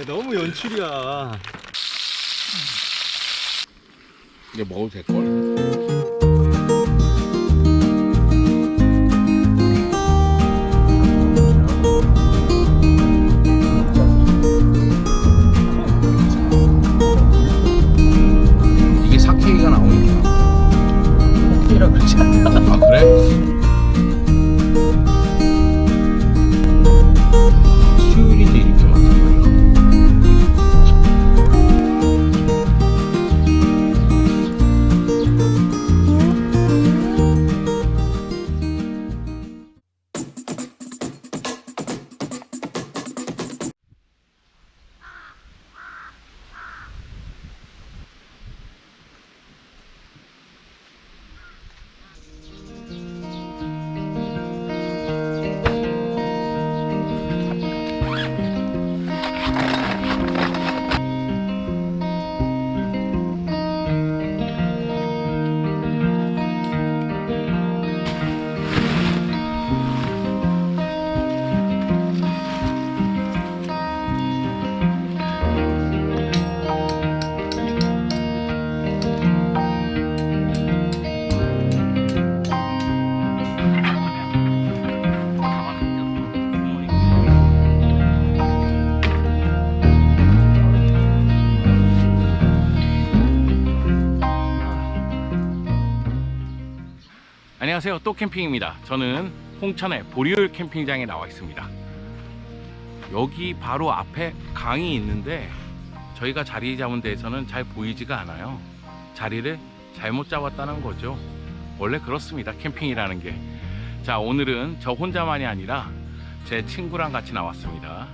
야, 너무 연출이야. 이제 먹어도 될걸? 안녕하세요. 또 캠핑입니다. 저는 홍천의 보리올 캠핑장에 나와 있습니다. 여기 바로 앞에 강이 있는데 저희가 자리 잡은 데에서는 잘 보이지가 않아요. 자리를 잘못 잡았다는 거죠. 원래 그렇습니다. 캠핑이라는 게 자 오늘은 저 혼자만이 아니라 제 친구랑 같이 나왔습니다.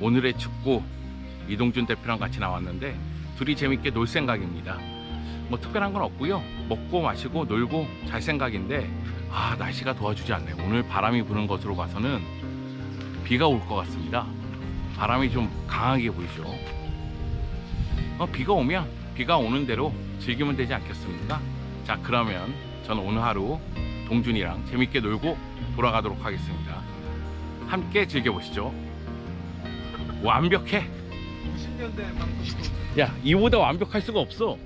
오늘의 축구 이동준 대표랑 같이 나왔는데 둘이 재밌게 놀 생각입니다 뭐 특별한 건 없고요. 먹고 마시고 놀고 잘 생각인데 아 날씨가 도와주지 않네. 오늘 바람이 부는 것으로 봐서는 비가 올 것 같습니다. 바람이 좀 강하게 보이죠. 어, 비가 오면 비가 오는 대로 즐기면 되지 않겠습니까? 자 그러면 저는 오늘 하루 동준이랑 재밌게 놀고 돌아가도록 하겠습니다. 함께 즐겨보시죠. 완벽해. 90년대 방송. 야 이보다 완벽할 수가 없어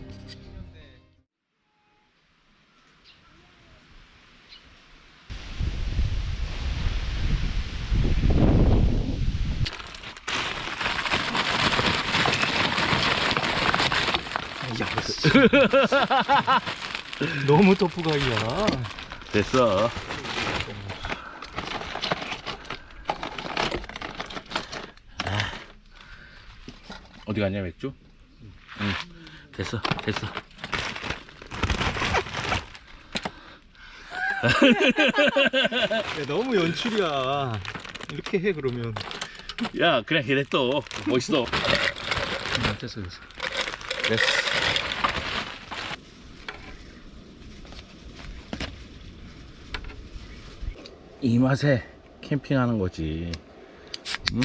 너무 터프가이야. 됐어. 어디 갔냐 맥주? 응. 됐어, 됐어. 야, 너무 연출이야. 이렇게 해 그러면. 야, 그냥 또 멋있어. 됐어 됐어. 됐어. 이 맛에 캠핑하는 거지. 응?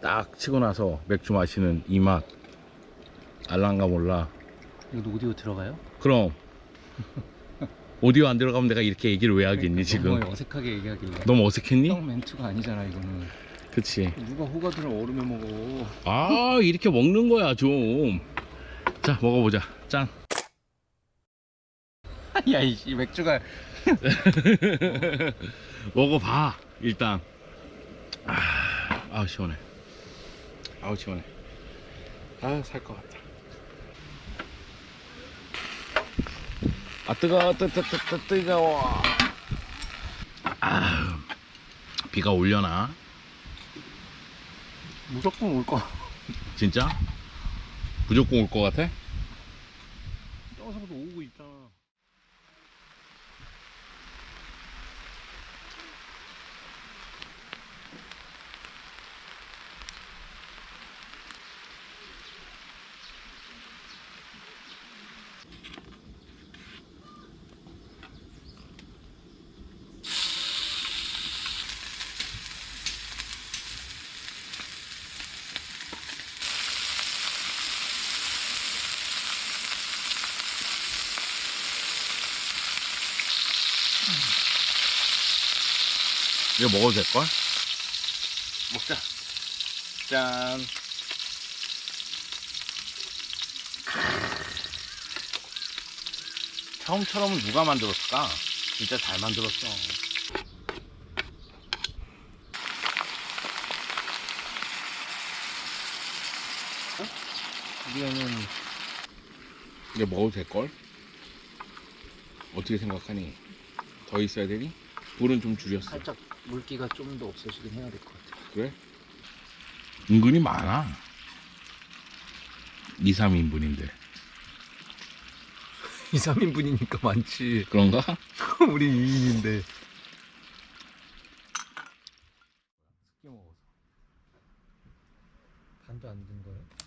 딱 치고 나서 맥주 마시는 이 맛. 알랑가 몰라. 이거 오디오 들어가요? 그럼 오디오 안 들어가면 내가 이렇게 얘기를 왜 하겠니 지금? 너무 어색하게 얘기하길래. 너무 어색했니? 형 멘트가 아니잖아 이거는. 그치. 누가 호가들을 얼음에 먹어. 아 이렇게 먹는 거야 좀. 자 먹어보자. 짠. 야, 이 씨, 맥주가 먹어봐 일단. 아, 아 시원해. 아우 시원해. 아 살 것 같다. 아 뜨거 뜨뜨 뜨 뜨거워. 아 비가 올려나? 무조건 올 거. 진짜? 무조건 올 것 같아? 이거 먹어도 될걸? 먹자. 짠. 처음처럼 누가 만들었을까? 진짜 잘 만들었어. 우리는 이거 먹어도 될걸? 어떻게 생각하니? 더 있어야 되니? 불은 좀 줄였어. 살짝 물기가 좀 더 없어지긴 해야 될 것 같아. 그래? 은근히 많아. 2, 3인분인데. 2, 3인분이니까 많지. 그런가? 우리 2인인데. 반도 안 된 거야? 됐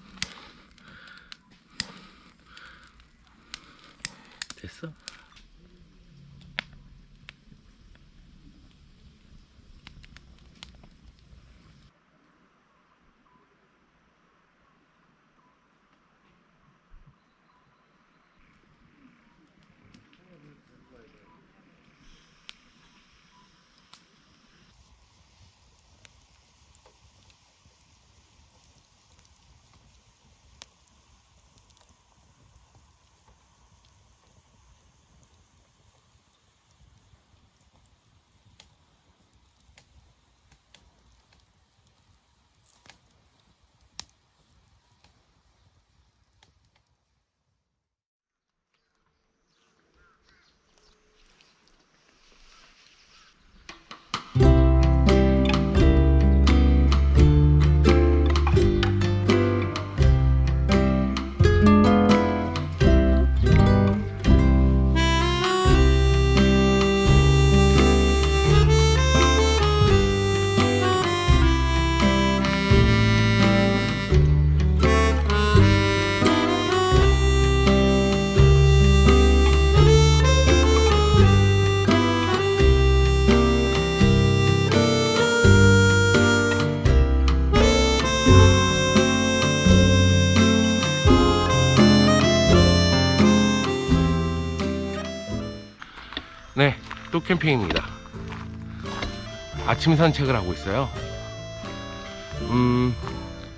또 캠핑입니다. 아침 산책을 하고 있어요. 음,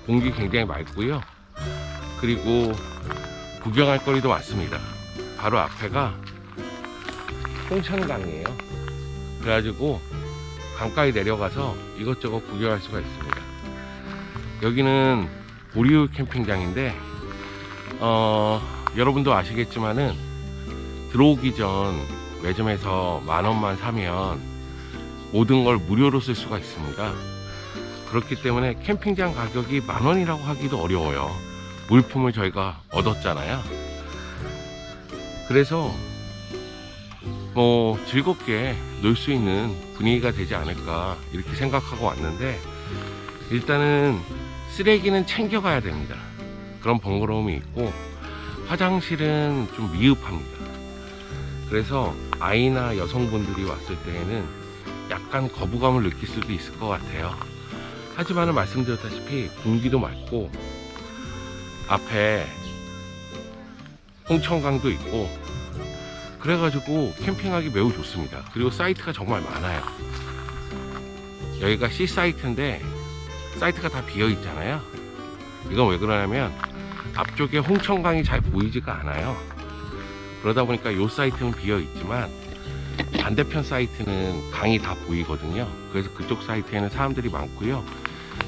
공기 굉장히 맑고요. 그리고 구경할 거리도 많습니다. 바로 앞에가 홍천강이에요. 그래가지고 강가에 내려가서 이것저것 구경할 수가 있습니다. 여기는 보리울 캠핑장인데, 어, 여러분도 아시겠지만은 들어오기 전 매점에서 만 원만 사면 모든 걸 무료로 쓸 수가 있습니다. 그렇기 때문에 캠핑장 가격이 만 원이라고 하기도 어려워요. 물품을 저희가 얻었잖아요. 그래서 뭐 즐겁게 놀 수 있는 분위기가 되지 않을까 이렇게 생각하고 왔는데 일단은 쓰레기는 챙겨가야 됩니다. 그런 번거로움이 있고 화장실은 좀 미흡합니다. 그래서 아이나 여성분들이 왔을 때에는 약간 거부감을 느낄 수도 있을 것 같아요. 하지만은 말씀드렸다시피 공기도 맑고 앞에 홍천강도 있고 그래가지고 캠핑하기 매우 좋습니다. 그리고 사이트가 정말 많아요. 여기가 C 사이트인데 사이트가 다 비어 있잖아요. 이건 왜 그러냐면 앞쪽에 홍천강이 잘 보이지가 않아요. 그러다 보니까 이 사이트는 비어 있지만 반대편 사이트는 강이 다 보이거든요. 그래서 그쪽 사이트에는 사람들이 많고요.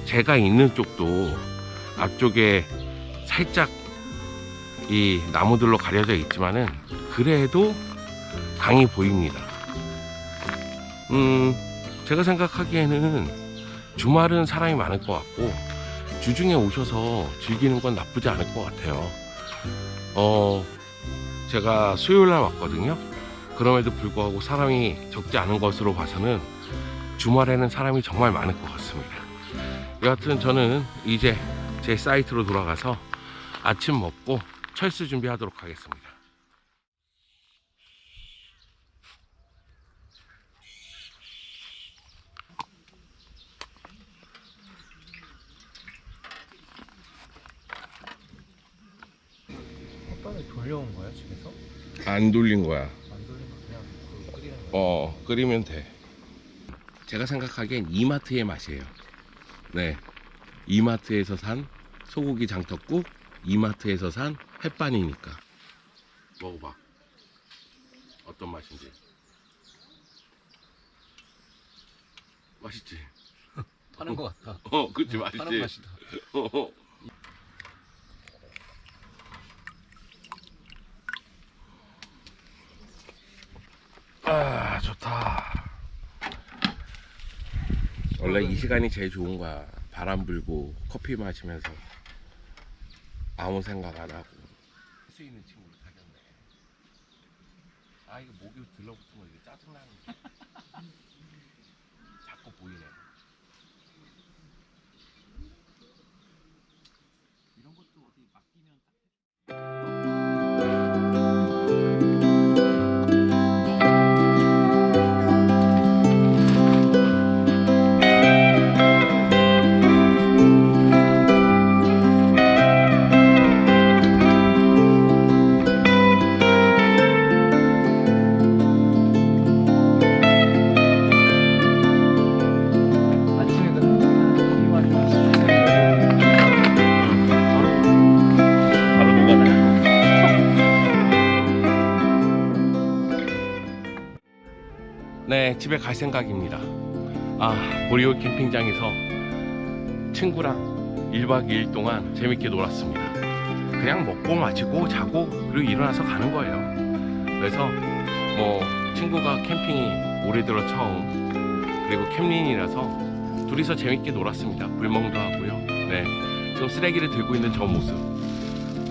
제가 있는 쪽도 앞쪽에 살짝 이 나무들로 가려져 있지만은 그래도 강이 보입니다. 음, 제가 생각하기에는 주말은 사람이 많을 것 같고 주중에 오셔서 즐기는 건 나쁘지 않을 것 같아요. 어, 제가 수요일 날 왔거든요. 그럼에도 불구하고 사람이 적지 않은 것으로 봐서는 주말에는 사람이 정말 많을 것 같습니다. 여하튼 저는 이제 제 사이트로 돌아가서 아침 먹고 철수 준비하도록 하겠습니다. 햇반을 돌려온 거야 집에서? 안 돌린 거야. 안 돌린 거 그냥 그 끓이는 거야? 어, 끓이면 돼. 제가 생각하기엔 이마트의 맛이에요. 네. 이마트에서 산 소고기 장떡국, 이마트에서 산 햇반이니까. 먹어봐. 어떤 맛인지. 맛있지? 파는 거 같다. 어, 그치, 맛있지? 파는 맛이다. 어. 아 좋다. 원래 이 시간이 제일 좋은 거야. 바람 불고 커피 마시면서 아무 생각 안 하고. 할 수 있는 친구를 사귀었네. 아 이거 목이 들러붙으면 이게 짜증나는 게. 자꾸 보이네. 이런 것도 어디 맡기면 딱 집에 갈 생각입니다. 아, 보리올 캠핑장에서 친구랑 1박 2일 동안 재밌게 놀았습니다. 그냥 먹고 마시고 자고 그리고 일어나서 가는 거예요. 그래서 뭐 친구가 캠핑이 올해 들어 처음 그리고 캠린이라서 둘이서 재밌게 놀았습니다. 불멍도 하고요. 네, 지금 쓰레기를 들고 있는 저 모습.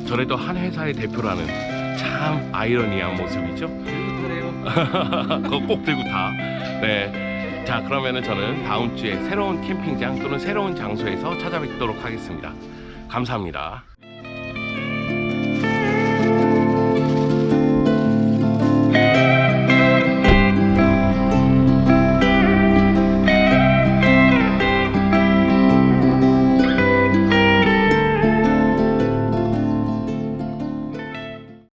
저래도 한 회사의 대표라는 참 아이러니한 모습이죠. 그래요. 그거 꼭 들고 다. 네. 자, 그러면은 저는 다음 주에 새로운 캠핑장 또는 새로운 장소에서 찾아뵙도록 하겠습니다. 감사합니다.